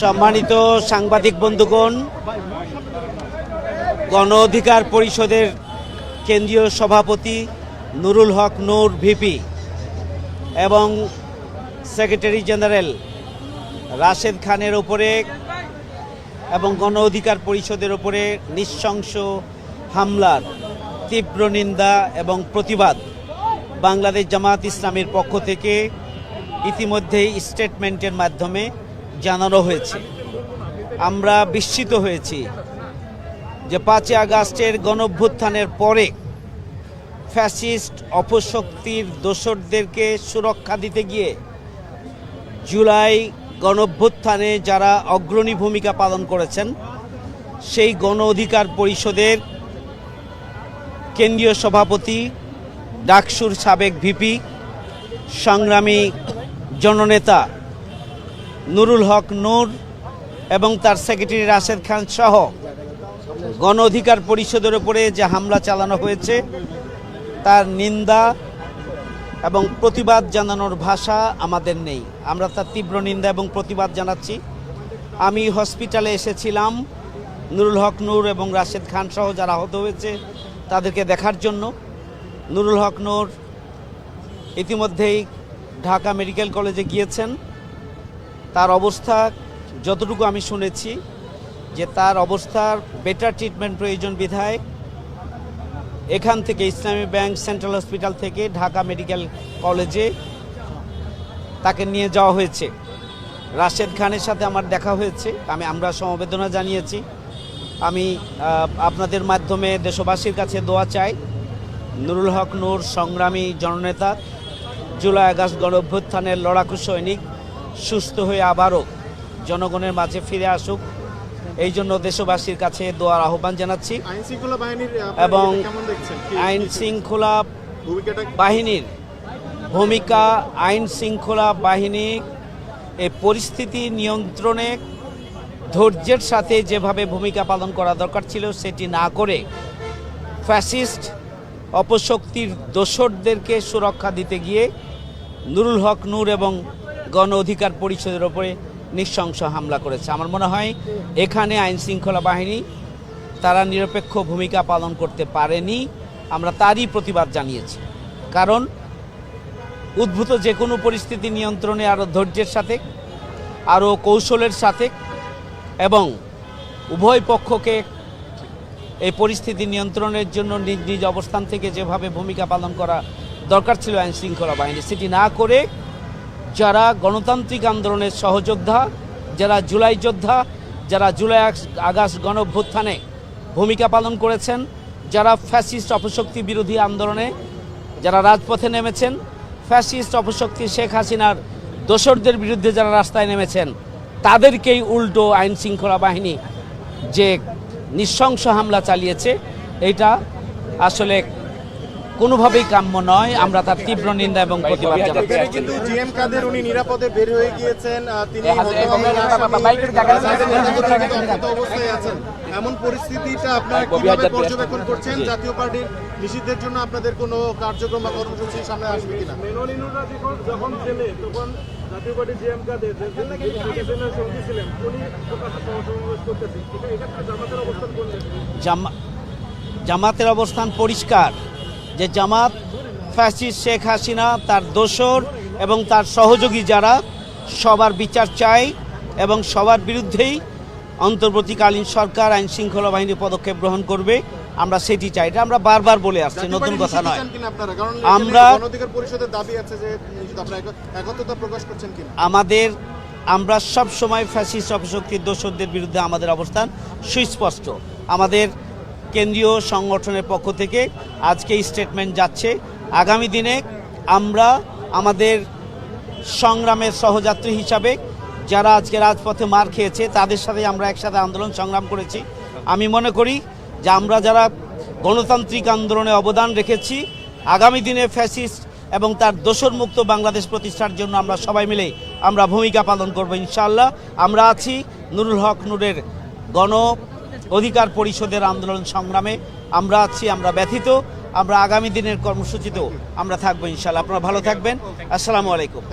সম্মানিত সাংবাদিক বন্ধুগণ, গণ অধিকার পরিষদের কেন্দ্রীয় সভাপতি নুরুল হক নূর, ভিপি, এবং সেক্রেটারি জেনারেল রাশেদ খানের ওপরে এবং গণ অধিকার পরিষদের ওপরে নৃশংস হামলার তীব্র নিন্দা এবং প্রতিবাদ বাংলাদেশ জামাত ইসলামের পক্ষ থেকে ইতিমধ্যেই স্টেটমেন্টের মাধ্যমে জানানো হয়েছে। আমরা বিস্মিত হয়েছি যে পাঁচই আগস্টের গণভ্যুত্থানের পরে ফ্যাসিস্ট অপশক্তির দোসরদেরকে সুরক্ষা দিতে গিয়ে জুলাই গণভ্যুত্থানে যারা অগ্রণী ভূমিকা পালন করেছেন, সেই গণ অধিকার পরিষদের কেন্দ্রীয় সভাপতি, ডাকসুর সাবেক ভিপি, সংগ্রামী জননেতা নুরুল হক নূর এবং তার সেক্রেটারি রাশেদ খান সহ গণ অধিকার পরিষদের উপরে যে হামলা চালানো হয়েছে, তার নিন্দা এবং প্রতিবাদ জানানোর ভাষা আমাদের নেই। আমরা তার তীব্র নিন্দা এবং প্রতিবাদ জানাচ্ছি। আমি হসপিটালে এসেছিলাম, নুরুল হক নূর এবং রাশেদ খান সহ যারা আহত হয়েছে তাদেরকে দেখার জন্য। নুরুল হক নূর ইতিমধ্যেই ঢাকা মেডিকেল কলেজে গিয়েছেন। তার অবস্থা যতটুকু আমি শুনেছি যে তার অবস্থার বেটার ট্রিটমেন্ট প্রয়োজন বিধায় এখান থেকে ইসলামী ব্যাংক সেন্ট্রাল হসপিটাল থেকে ঢাকা মেডিকেল কলেজে তাকে নিয়ে যাওয়া হয়েছে। রাশেদ খানের সাথে আমার দেখা হয়েছে, আমি, আমরা সমবেদনা জানিয়েছি। আমি আপনাদের মাধ্যমে দেশবাসীর কাছে দোয়া চাই। নুরুল হক নূর, সংগ্রামী জননেতা, জুলাই আগস্ট গণঅভ্যুত্থানের লড়াকু সৈনিক সুস্থ হয়ে আবারও জনগণের মাঝে ফিরে আসুক। এই জন্য দেশবাসীর কাছে দোয়ার আহ্বান জানাচ্ছি। এবং আইন শৃঙ্খলা বাহিনীর ভূমিকা আইন শৃঙ্খলা বাহিনী এই পরিস্থিতি নিয়ন্ত্রণে ধৈর্যের সাথে যেভাবে ভূমিকা পালন করা দরকার ছিল সেটি না করে ফ্যাসিস্ট অপশক্তির দোসরদেরকে সুরক্ষা দিতে গিয়ে নুরুল হক নূর এবং গণ অধিকার পরিষদের ওপরে নৃশংস হামলা করেছে। আমার মনে হয় এখানে আইন শৃঙ্খলা বাহিনী তারা নিরপেক্ষ ভূমিকা পালন করতে পারেনি। আমরা তারই প্রতিবাদ জানিয়েছি। কারণ উদ্ভূত যে কোনো পরিস্থিতি নিয়ন্ত্রণে আরও ধৈর্যের সাথে আরও কৌশলের সাথে এবং উভয় পক্ষকে এই পরিস্থিতি নিয়ন্ত্রণের জন্য নিজ নিজ অবস্থান থেকে যেভাবে ভূমিকা পালন করা দরকার ছিল আইন শৃঙ্খলা বাহিনী, সেটি না করে যারা গণতান্ত্রিক আন্দোলনের সহযোদ্ধা, যারা জুলাই যোদ্ধা, যারা জুলাই আগ- আগস্ট গণভ্যুত্থানে ভূমিকা পালন করেছেন, যারা ফ্যাসিস্ট অপশক্তি বিরোধী আন্দোলনে যারা রাজপথে নেমেছেন, ফ্যাসিস্ট অপশক্তি শেখ হাসিনার দোসরদের বিরুদ্ধে যারা রাস্তায় নেমেছেন, তাদেরকেই উল্টো আইন শৃঙ্খলা বাহিনী যে নৃশংস হামলা চালিয়েছে, এটা আসলে কোনোভাবেই কাম্য নয় আমরা তার তীব্র নিন্দা এবং প্রতিবাদ জানাচ্ছি। কিন্তু জিএম কাদের উনি নিরাপদে বের হয়ে গিয়েছেন তিনি অবস্থায় আছেন। এমন পরিস্থিতিটা আপনারা কীভাবে পর্যবেক্ষণ করছেন? জাতীয় পার্টির নিষিদ্ধের জন্য আপনাদের কোনো কার্যক্রম বা কর্মসূচি সামনে আসবে কিনা? মেনলিনুরা যখন যখন জেলে তখন জাতীয় পার্টি জিএম কাদের সঙ্গী ছিলেন উনি সমাবেশ করতেছেন। এটা এটা জামাতের অবস্থান জামাতের অবস্থান পরিষ্কার। যে জামাত ফ্যাসিস্ট শেখ হাসিনা তার দোসর এবং তার সহযোগী যারা সবার বিচার চায় এবং সবার বিরুদ্ধেই অন্তর্বর্তীকালীন সরকার আইন শৃঙ্খলা বাহিনী পদক্ষেপ গ্রহণ করবে। আমরা সেটি চাই। এটা আমরা বারবার বলে আসছি নতুন কথা নয়। আমরা- আমাদের আমরা সব সময় ফ্যাসিস্ট অপশক্তির দোষরদের বিরুদ্ধে আমাদের অবস্থান সুস্পষ্ট। আমাদের কেন্দ্রীয় সংগঠনের পক্ষ থেকে আজকে স্টেটমেন্ট যাচ্ছে। আগামী দিনে আমরা আমাদের সংগ্রামের সহযাত্রী হিসাবে যারা আজকে রাজপথে মার খেয়েছে, তাদের সাথে আমরা একসাথে আন্দোলন সংগ্রাম করেছি। আমি মনে করি যে আমরা যারা গণতান্ত্রিক আন্দোলনে অবদান রেখেছি, আগামী দিনে ফ্যাসিস্ট এবং তার দোষর মুক্ত বাংলাদেশ প্রতিষ্ঠার জন্য আমরা সবাই মিলে আমরা ভূমিকা পালন করব ইনশাল্লাহ আমরা আছি নুরুল হক নুরের গণ অধিকার পরিষদের আন্দোলন সংগ্রামে আমরা আছি, আমরা ব্যথিত, আমরা আগামী দিনের কর্মসূচিতেও আমরা থাকব ইনশাল্লাহ আপনারা ভালো থাকবেন। আসসালামু আলাইকুম।